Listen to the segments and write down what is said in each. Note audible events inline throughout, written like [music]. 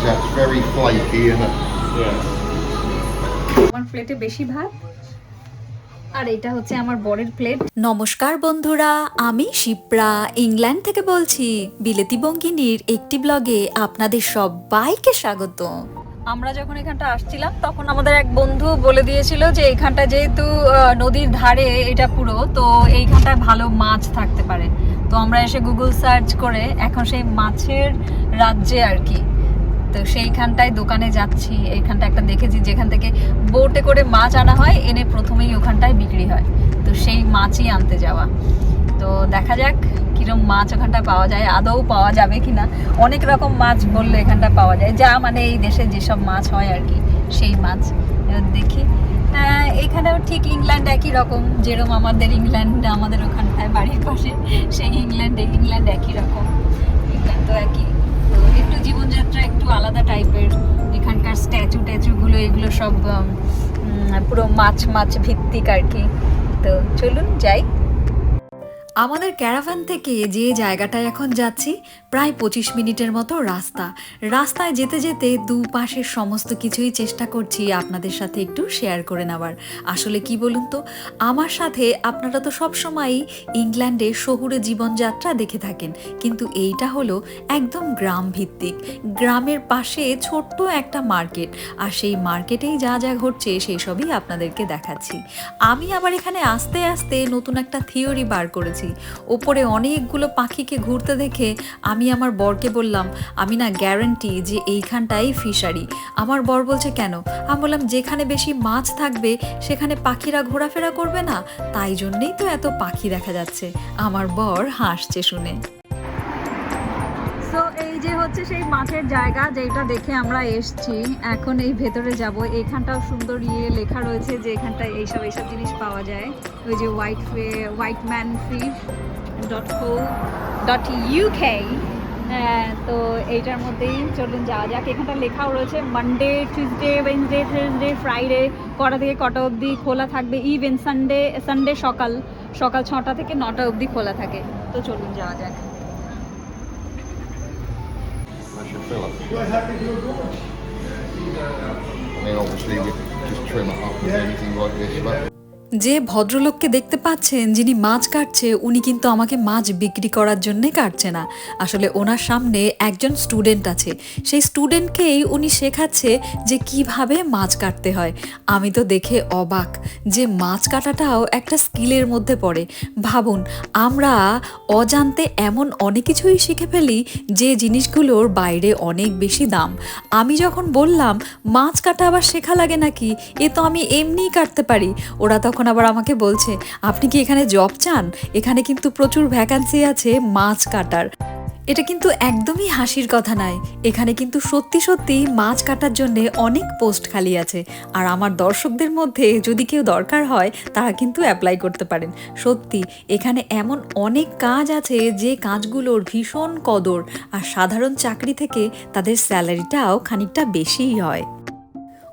because that's very flaky, isn't it? Yeah. আমার প্লেটে বেশি ভাত? আর এটা হচ্ছে আমার বরের প্লেট নমস্কার বন্ধুরা আমি শিপ্রা। ইংল্যান্ড থেকে বলছি বিলেতি বঙ্গিনীর একটি ব্লগে আপনাদের সবাইকে স্বাগত আমরা যখন এখানটা আসছিলাম তখন আমাদের এক বন্ধু বলে দিয়েছিল যে এখানটা যেহেতু নদীর ধারে এটা পুরো তো এইখানটায় ভালো মাছ থাকতে পারে। তো আমরা এসে গুগল সার্চ করে এখন সেই মাছের রাজ্যে আর কি। তো সেইখানটায় দোকানে যাচ্ছি এইখানটা একটা দেখেছি যেখান থেকে বোটে করে মাছ আনা হয় এনে প্রথমেই ওখানটায় বিক্রি হয়। তো সেই মাছই আনতে যাওয়া। তো দেখা যাক কিরম মাছ ওখানটা পাওয়া যায় আদৌ পাওয়া যাবে কিনা। অনেক রকম মাছ বললে এখানটা পাওয়া যায় যা মানে এই দেশে যেসব মাছ হয় আর কি সেই মাছ। দেখি। আহ, এখানেও ঠিক ইংল্যান্ড একই রকম যেরকম আমাদের ইংল্যান্ড আমাদের ওখানটায় বাড়ির পাশে সেই ইংল্যান্ড ইংল্যান্ড একই রকম। ইংল্যান্ড তো একই। জীবনযাত্রা একটু আলাদা টাইপের এখানকার স্ট্যাচু ট্যাচুগুলো, এগুলো সব পুরো মাছ মাছ ভিত্তিক আর কি। তো চলুন যাই। আমাদের ক্যারাভান থেকে যে জায়গাটায় এখন যাচ্ছি প্রায় পঁচিশ মিনিটের মতো রাস্তা। রাস্তায় যেতে যেতে দুপাশের সমস্ত কিছুই চেষ্টা করছি আপনাদের সাথে একটু শেয়ার করে নেওয়ার। আসলে কি বলুন তো, আমার সাথে আপনারা তো সবসময়ই ইংল্যান্ডে শহুরে জীবনযাত্রা দেখে থাকেন। কিন্তু এইটা হলো একদম গ্রাম ভিত্তিক গ্রামের পাশে ছোট্ট একটা মার্কেট। আর সেই মার্কেটেই যা যা ঘটছে সেই সবই আপনাদেরকে দেখাচ্ছি। আমি আবার এখানে আস্তে আস্তে নতুন একটা থিওরি বার করেছি। ওপরে অনেকগুলো পাখিকে ঘুরতে দেখে আমি আমার বরকে বললাম, আমি না গ্যারান্টি যে এইখানটাই ফিশারি আমার বর বলছে, কেন? আমি বললাম, যেখানে বেশি মাছ থাকবে, সেখানে পাখিরা ঘোরাফেরা করবে না? তাই জন্যেই তো এত পাখি দেখা যাচ্ছে। আমার বর হাসছে শুনে। সো এই যে হচ্ছে সেই মাছের জায়গা, যেটা দেখে আমরা এসছি, এখন এই ভেতরে যাব। এইখানটাও সুন্দর ইয়ে লেখা রয়েছে যে এখানটায় এইসব এইসব জিনিস পাওয়া যায়। ওই যে white white man fish dot তো এইটার মধ্যেই চলুন যাওয়া যাক। এখানটা লেখাও রয়েছে Monday Tuesday Wednesday Thursday Friday কটা থেকে কটা অবধি খোলা থাকবে? ইভেন সানডে সানডে সকাল সকাল ছটা থেকে নটা অবধি খোলা থাকে। তো চলুন যাওয়া যাক. I mean, obviously, we just trim it up with anything like this, but যে ভদ্রলোককে দেখতে পাচ্ছেন, যিনি মাছ কাটছে, উনি কিন্তু আমাকে মাছ বিক্রি করার জন্যে কাটছে না। আসলে ওনার সামনে একজন স্টুডেন্ট আছে। সেই স্টুডেন্টকেই উনি শেখাচ্ছে যে কীভাবে মাছ কাটতে হয়। আমি তো দেখে অবাক যে মাছ কাটাটাও একটা স্কিলের মধ্যে পড়ে। ভাবুন, আমরা অজান্তে এমন অনেক কিছুই শিখে ফেলি যে জিনিসগুলোর বাইরে অনেক বেশি দাম। আমি যখন বললাম, মাছ কাটা আবার শেখা লাগে নাকি? এ তো আমি এমনিই কাটতে পারি। ওরা তখন আবার আমাকে বলছে, আপনি কি এখানে জব চান? এখানে কিন্তু প্রচুর ভ্যাকান্সি আছে মাছ কাটার। এটা কিন্তু একদমই হাসির কথা নয়। এখানে কিন্তু সত্যি সত্যি মাছ কাটার জন্য অনেক পোস্ট খালি আছে। আর আমার দর্শকদের মধ্যে যদি কেউ দরকার হয়, তারা কিন্তু অ্যাপ্লাই করতে পারেন। সত্যি, এখানে এমন অনেক কাজ আছে যে কাজগুলোর ভীষণ কদর। আর সাধারণ চাকরি থেকে তাদের স্যালারিটাও খানিকটা বেশিই হয়।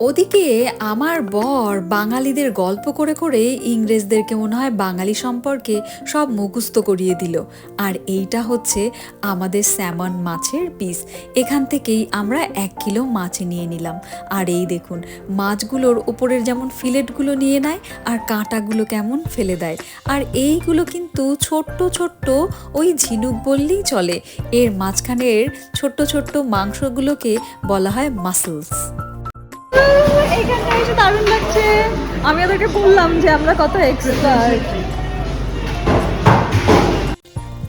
ওদিকে আমার বর বাঙালিদের গল্প করে করে ইংরেজদেরকে মনে হয় বাঙালি সম্পর্কে সব মুখস্থ করিয়ে দিল। আর এইটা হচ্ছে আমাদের স্যামন মাছের পিস। এখান থেকেই আমরা এক কিলো মাছ নিয়ে নিলাম। আর এই দেখুন, মাছগুলোর ওপরের যেমন ফিলেটগুলো নিয়ে নেয় আর কাঁটাগুলো কেমন ফেলে দেয়। আর এইগুলো কিন্তু ছোট্ট ছোট্ট ওই ঝিনুক বললেই চলে। এর মাঝখানের ছোট্ট ছোট্ট মাংসগুলোকে বলা হয় মাসলস। এইখানটা এসে দারুণ লাগছে। আমি ওদেরকে বললাম যে আমরা কত এক্সপার্ট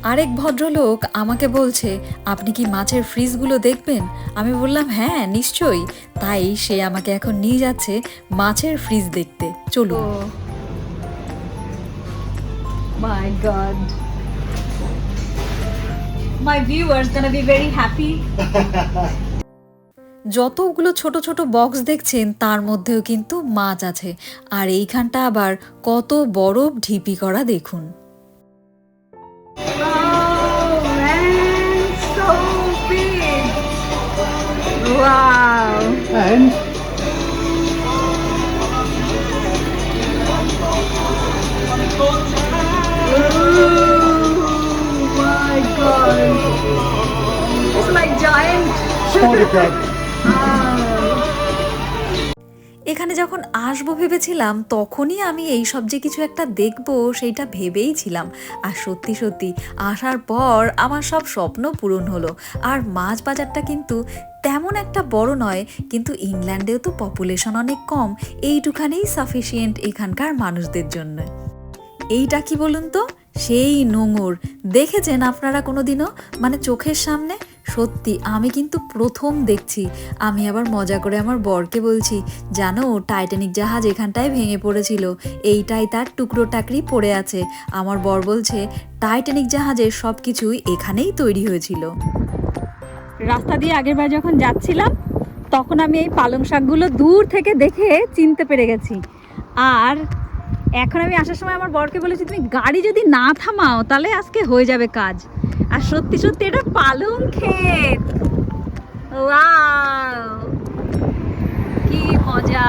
আরেক ভদ্রলোক আমাকে বলছে আপনি কি মাছের ফ্রিজগুলো দেখবেন? আমি বললাম হ্যাঁ নিশ্চয়ই। তাই সে আমাকে এখন নিয়ে যাচ্ছে মাছের ফ্রিজ দেখতে। চলুন। My god my viewers gonna be very happy. [laughs] যতগুলো ছোট ছোট বক্স দেখছেন তার মধ্যেও কিন্তু মাছ আছে আর এইখানটা আবার কত বরফ ঢিপি করা দেখুন Oh. Wow. And Oh my god. It's like giant. crab. এখানে যখন আসব ভেবেছিলাম, তখনই আমি এই সব যে কিছু একটা দেখব, সেইটা ভেবেই ছিলাম। আর সত্যি সত্যি, আসার পর আমার সব স্বপ্ন পূরণ হলো। আর মাছ বাজারটা কিন্তু তেমন একটা বড় নয়, কিন্তু ইংল্যান্ডেও তো পপুলেশন অনেক কম, এইটুখানেই সাফিসিয়েন্ট এখানকার মানুষদের জন্য। এইটা কি বলুন তো? সেই নোঙর। দেখেছেন আপনারা কোনোদিনও? মানে চোখের সামনে? সত্যি, আমি কিন্তু প্রথম দেখছি। আমি আবার মজা করে আমার বরকে বলছি, জানো টাইটানিক জাহাজ এখানটায় ভেঙে পড়েছিল। এইটাই তার টুকরো টাকরি পড়ে আছে। আমার বর বলছে টাইটানিক জাহাজের সব কিছুই এখানেই তৈরি হয়েছিল। রাস্তা দিয়ে আগের বার যখন যাচ্ছিলাম, তখন আমি এই পালং শাকগুলো দূর থেকে দেখে চিনতে পেরে গেছি। আর এখন আমি আসার সময় আমার বরকে বলেছি, তুমি গাড়ি যদি না থামাও, তাহলে আজকে হয়ে যাবে কাজ। আর সত্যি সত্যি এটা পালং ক্ষেত! কি মজা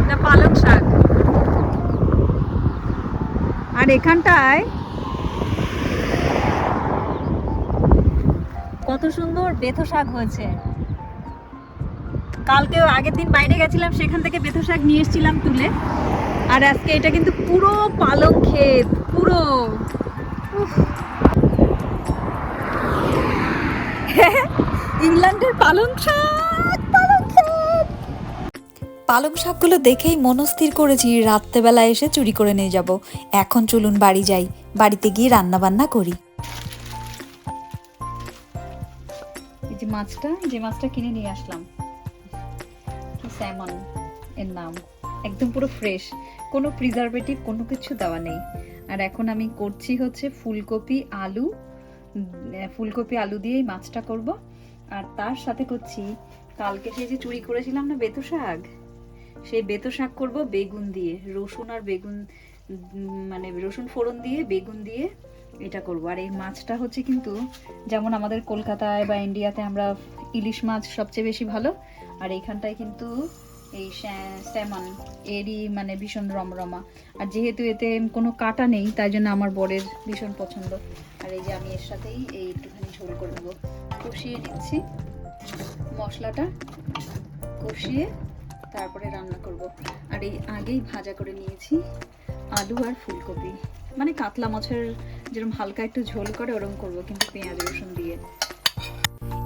এটা পালং শাক আর এখানটায় কত সুন্দর বেথো শাক হয়েছে কালকেও আগের দিন বাইরে গেছিলাম, সেখান থেকে বেথো শাক নিয়ে এসেছিলাম তুলে আর আজকে এটা কিন্তু পুরো পালং ক্ষেত, পুরো। [laughs] ইংল্যান্ডের পালং শাক পালং শাকগুলো দেখেই মনস্থির করেছি রাত্রেবেলা এসে চুরি করে নিয়ে যাব। এখন চলুন বাড়ি যাই বাড়িতে গিয়ে রান্না বান্না করি। এই যে মাছটা যে মাছটা কিনে নিয়ে আসলাম কি স্যামন এর নাম। একদম পুরো ফ্রেশ কোনো প্রিজারভেটিভ কোনো কিছু দেওয়া নেই। আর এখন আমি করছি হচ্ছে ফুলকপি, আলু ফুলকপি, আলু দিয়েই মাছটা করব। আর তার সাথে করছি, কালকে সেই যে চুরি করেছিলাম না বেতু শাক, সেই বেতো শাক করব বেগুন দিয়ে। রসুন আর বেগুন মানে রসুন ফোড়ন দিয়ে, বেগুন দিয়ে এটা করব। আর এই মাছটা হচ্ছে কিন্তু যেমন আমাদের কলকাতায় বা ইন্ডিয়াতে আমরা ইলিশ মাছ সবচেয়ে বেশি ভালো, আর এইখানটায় কিন্তু এই স্যামন, এরই মানে ভীষণ রমরমা। আর যেহেতু এতে কোনো কাটা নেই, তাই জন্য আমার বরের ভীষণ পছন্দ। আর এই যে আমি এর সাথেই এই একটুখানি ঝোল করে নেব। কষিয়ে নিচ্ছি মশলাটা। কষিয়ে তারপরে রান্না করব। আর এই আগেই ভাজা করে নিয়েছি আলু আর ফুলকপি। মানে কাতলা মাছের যেরকম হালকা একটু ঝোল করে ওরকম করব, কিন্তু পেঁয়াজ রসুন দিয়ে।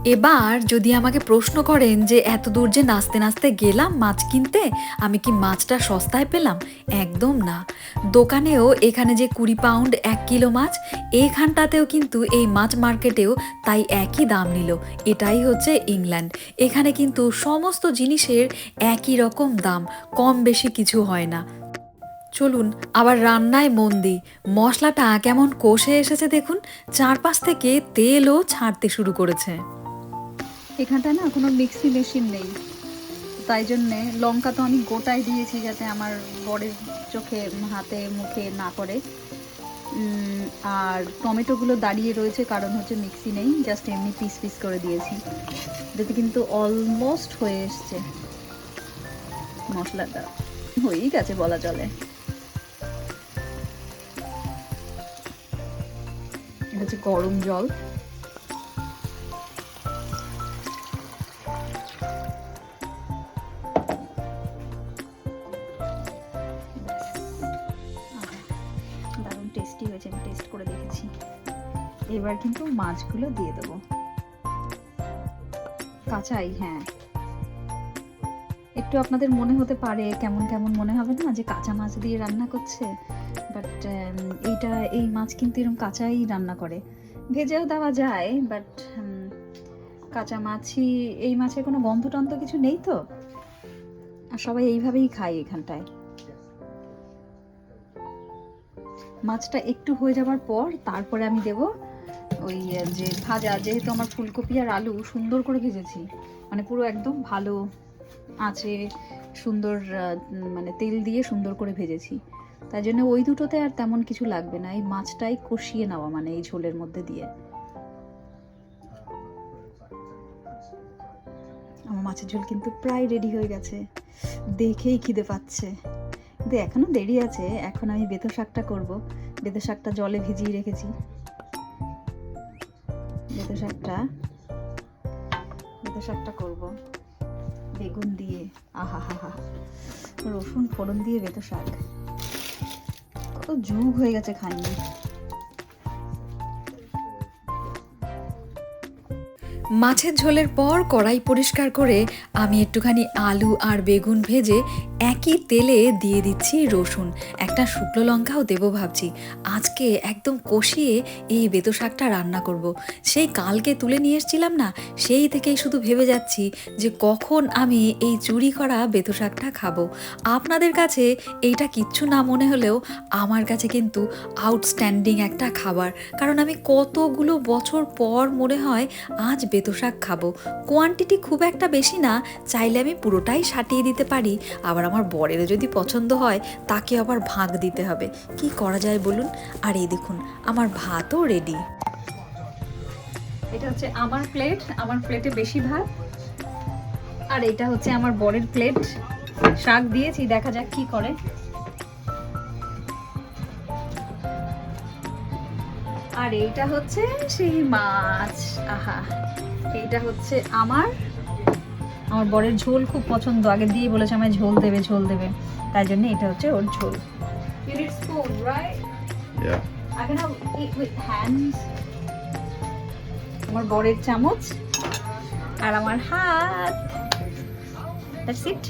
এবার যদি আমাকে প্রশ্ন করেন যে এত দূর যে নাচতে নাচতে গেলাম মাছ কিনতে, আমি কি মাছটা সস্তায় পেলাম? একদম না। দোকানেও এখানে যে কুড়ি পাউন্ড এক কিলো মাছ এইখানটাতেও কিন্তু এই মাছ মার্কেটেও তাই একই দাম নিল। এটাই হচ্ছে ইংল্যান্ড। এখানে কিন্তু সমস্ত জিনিসের একই রকম দাম, কম বেশি কিছু হয় না। চলুন, আবার রান্নায় মন দিই। মশলাটা কেমন কষে এসেছে দেখুন। চারপাশ থেকে তেলও ছাড়তে শুরু করেছে। এখানটায় না কোনো মিক্সি মেশিন নেই। তাই জন্যে লঙ্কা তো আমি গোটাই দিয়েছি যাতে আমার বরের চোখে, হাতে, মুখে না পড়ে। আর টমেটোগুলো দাঁড়িয়ে রয়েছে, কারণ হচ্ছে মিক্সি নেই, জাস্ট এমনি পিস পিস করে দিয়েছি। এটাতে কিন্তু অলমোস্ট হয়ে এসছে। মশলাটা হয়েই গেছে বলা চলে। হচ্ছে গরম জল। এবার কিন্তু মাছগুলো দিয়ে দেবো। কাঁচাই হ্যাঁ। একটু আপনাদের মনে হতে পারে, কেমন কেমন মনে হবে না যে কাঁচা মাছ দিয়ে রান্না করছে? বাট এইটা, এই মাছ কিন্তু এরকম কাঁচাই রান্না করে। ভেজেও দেওয়া যায়, বাট কাঁচা মাছই, এই মাছের কোনো গন্ধ টন্ধ কিছু নেই তো? আর সবাই এইভাবেই খায় এখানটায়। মাছটা একটু হয়ে যাওয়ার পর তারপরে আমি দেব ওই যে ভাজা, যেহেতু আমার ফুলকপি আর আলু সুন্দর করে ভেজেছি মানে পুরো একদম ভালো আছে, সুন্দর মানে তেল দিয়ে সুন্দর করে ভেজেছি। তাই জন্য ওই দুটোতে আর তেমন কিছু লাগবে না, এই মাছটাই কষিয়ে নেওয়া মানে এই ঝোলের মধ্যে দিয়ে। আমার মাছের ঝোল কিন্তু প্রায় রেডি হয়ে গেছে। দেখেই খিদে পাচ্ছে। কিন্তু এখনও দেরি আছে, এখন আমি বেতো শাকটা করব। বেতো শাকটা জলে ভিজিয়ে রেখেছি। বেতো শাকটা। বেতো শাকটা করব। বেগুন দিয়ে। আহা হা হা রসুন ফোড়ন দিয়ে বেতো শাক। কত যুগ হয়ে গেছে খাইনি। মাছের ঝোলের পর কড়াই পরিষ্কার করে আমি একটুখানি আলু আর বেগুন ভেজে একই তেলে দিয়ে দিচ্ছি রসুন। একটা শুকনো লঙ্কাও দেবো ভাবছি। আজকে একদম কষিয়ে এই বেতো শাকটা রান্না করব। সেই কালকে তুলে নিয়ে এসেছিলাম না, সেই থেকেই শুধু ভেবে যাচ্ছি যে কখন আমি এই চুরি করা বেতো শাকটা খাব। আপনাদের কাছে এইটা কিচ্ছু না মনে হলেও আমার কাছে কিন্তু আউটস্ট্যান্ডিং একটা খাবার। কারণ আমি কতগুলো বছর পর মনে হয় আজ বেতো শাক খাব। কোয়ান্টিটি খুব একটা বেশি না, চাইলে আমি পুরোটাই সাটিয়ে দিতে পারি। আবার আমার বরেরও যদি পছন্দ হয়, তাকে আবার ভাগ দিতে হবে। কি করা যায় বলুন? আর এই দেখুন, আমার ভাতও রেডি এটা হচ্ছে আমার প্লেট আমার প্লেটে বেশি ভাত। আর এটা হচ্ছে আমার বরের প্লেট শাক দিয়েছি, দেখা যাক কি করে। আর এইটা হচ্ছে সেই মাছ। আহা, এইটা হচ্ছে আমার আমার বরের ঝোল খুব পছন্দ। আগে দিয়ে বলেছে আমায় ঝোল দেবে ঝোল দেবে। তাই জন্য এটা হচ্ছে ওর ঝোল. আমার বরের চামচ আর আমার হাত। That's it